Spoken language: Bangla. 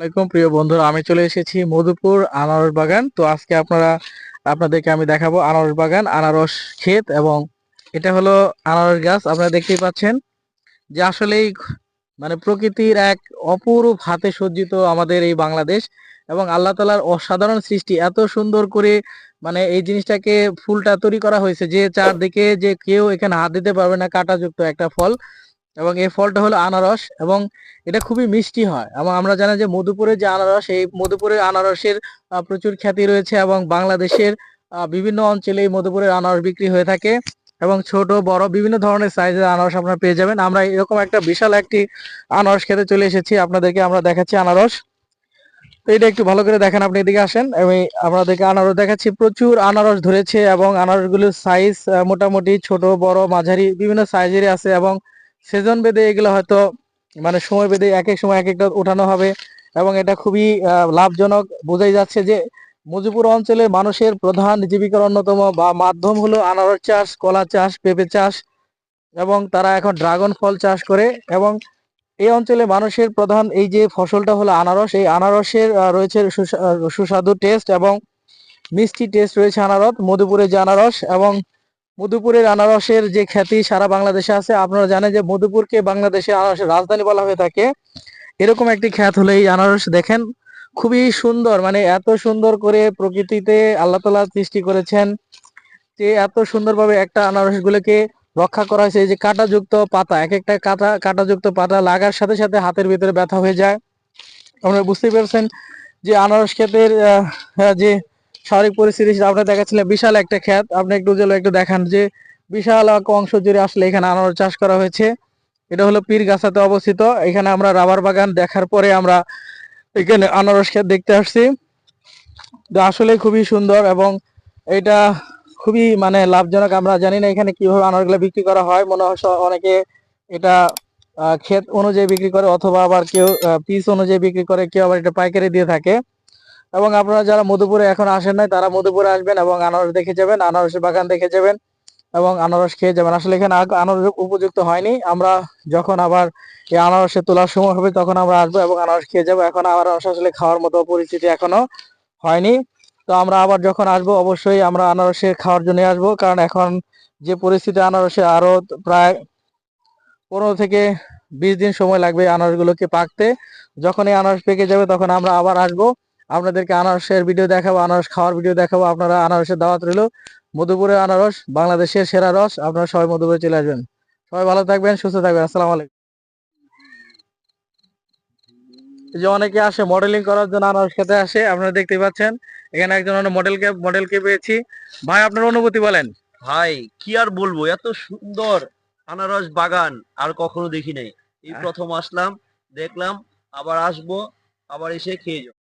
আলাইকুম, প্রিয় বন্ধুরা। আমি চলে এসেছি মধুপুর আনারস বাগান। তো আজকে আপনারা, আপনাদেরকে আমি দেখাবো আনারস বাগান, আনারস ক্ষেত এবং এটা হলো আনারস গাছ। আপনারা দেখতেই পাচ্ছেন যে আসলেই মানে প্রকৃতির এক অপরূপ হাতে সজ্জিত আমাদের এই বাংলাদেশ এবং আল্লাহ তালার অসাধারণ সৃষ্টি। এত সুন্দর করে মানে এই জিনিসটাকে ফুলটা তৈরি করা হয়েছে যে চারদিকে যে কেউ এখানে হাত দিতে পারবে না, কাঁটাযুক্ত একটা ফল। এবং এই ফলটা হলো আনারস এবং এটা খুবই মিষ্টি হয়। এবং আমরা জানি যে মধুপুরের যে আনারস, এই মধুপুরের আনারসের প্রচুর খ্যাতি রয়েছে এবং বাংলাদেশের বিভিন্ন অঞ্চলে এই মধুপুরের আনারস বিক্রি হয়ে থাকে এবং ছোট, বড় বিভিন্ন ধরনের সাইজের আনারস আপনারা পেয়ে যাবেন। আমরা এরকম একটা বিশাল একটি আনারস খেতে চলে এসেছি। আপনাদেরকে আমরা দেখাচ্ছি আনারস। এটা একটু ভালো করে দেখেন আপনি এদিকে আসেন। আমি আপনাদেরকে আনারস দেখাচ্ছি। প্রচুর আনারস ধরেছে এবং আনারসগুলোর সাইজ মোটামুটি ছোট, বড়, মাঝারি, বিভিন্ন সাইজেরই আছে এবং সেজন বেঁধে এগুলো হয়তো মানে সময় বেঁধে এক এক সময় এক একটা উঠানো হবে এবং এটা খুবই লাভজনক। বোঝাই যাচ্ছে যে মজিপুর অঞ্চলের মানুষের প্রধান জীবিকার অন্যতম বা মাধ্যম হলো আনারস চাষ, কলা চাষ, পেঁপে চাষ এবং তারা এখন ড্রাগন ফল চাষ করে এবং এই অঞ্চলে মানুষের প্রধান এই যে ফসলটা হলো আনারস, এই আনারসের রয়েছে সুস্বা- সুস্বাদু টেস্ট এবং মিষ্টি টেস্ট রয়েছে আনারস মধুপুরের যে আনারস এবং মধুপুরের আনারসের যে খ্যাতি সারা বাংলাদেশে আছে, আপনারা জানেন যে মধুপুরকে বাংলাদেশের আনারসের রাজধানী বলা হয়ে থাকে। এরকম একটি খ্যাত হলে এই আনারস দেখেন, খুবই সুন্দর মানে এত সুন্দর করে প্রকৃতিতে আল্লাহ তালা সৃষ্টি করেছেন যে এত সুন্দরভাবে একটা আনারস গুলোকে রক্ষা করা হয়েছে। যে কাঁটাযুক্ত পাতা, এক একটা কাঁটা, কাঁটাযুক্ত পাতা লাগার সাথে সাথে হাতের ভিতরে ব্যথা হয়ে যায়। আপনারা বুঝতেই পারছেন যে আনারস ক্ষেতের যে স্বাভাবিক পরিস্থিতি আপনার দেখাচ্ছিলেন, বিশাল একটা ক্ষেত আপনি একটু জেলে একটু দেখান যে বিশাল অংশ জুড়ে আসলে এখানে আনারস চাষ করা হয়েছে। এটা হলো পীরগাছাতে অবস্থিত। এখানে আমরা রাবার বাগান দেখার পরে আমরা এখানে আনারস ক্ষেত দেখতে আসছি। আসলে খুবই সুন্দর এবং এটা খুবই মানে লাভজনক। আমরা জানি না এখানে কীভাবে আনারগুলো বিক্রি করা হয়। মনে হয় অনেকে এটা ক্ষেত অনুযায়ী বিক্রি করে অথবা আবার কেউ পিস অনুযায়ী বিক্রি করে, কেউ আবার এটা পাইকারি দিয়ে থাকে। এবং আপনারা যারা মধুপুরে এখন আসেন নাই, তারা মধুপুরে আসবেন এবং আনারস দেখে যাবেন, আনারসের বাগান দেখে যাবেন এবং আনারস খেয়ে যাবেন। আসলে এখানে আনারস উপযুক্ত হয়নি। আমরা যখন আবার এই আনারসে তোলার সময় হবে, তখন আমরা আসব এবং আনারস খেয়ে যাব। এখন আনারস আসলে খাওয়ার মতো পরিস্থিতি এখনও হয়নি। তো আমরা আবার যখন আসব, অবশ্যই আমরা আনারসে খাওয়ার জন্য আসব। কারণ এখন যে পরিস্থিতি আনারসে আরও প্রায় পনেরো থেকে বিশ দিন সময় লাগবে আনারসগুলোকে পাকতে। যখন এই আনারস পেকে যাবে, তখন আমরা আবার আসব। আপনাদেরকে আনারসের ভিডিও দেখাবো আনারস খাওয়ার ভিডিও দেখাবো। আপনারা আনারসের দাওয়াত রইল। মধুপুরের আনারস বাংলাদেশের সেরা রস। আপনারা সবাই মধুপুরে চলে আসবেন। সবাই ভালো থাকবেন সুস্থ থাকবেন। আসসালামু আলাইকুম। যে অনেকে আসে মডেলিং করার জন্য আনারস খেতে আসে আপনারা দেখতে পাচ্ছেন এখানে একজন মডেলকে মডেলকে পেয়েছি। ভাই আপনার অনুভূতি বলেন। ভাই কি আর বলব এত সুন্দর আনারস বাগান আর কখনো দেখি নাই। এই প্রথম আসলাম দেখলাম আবার আসব আবার এসে খেয়ে যাব।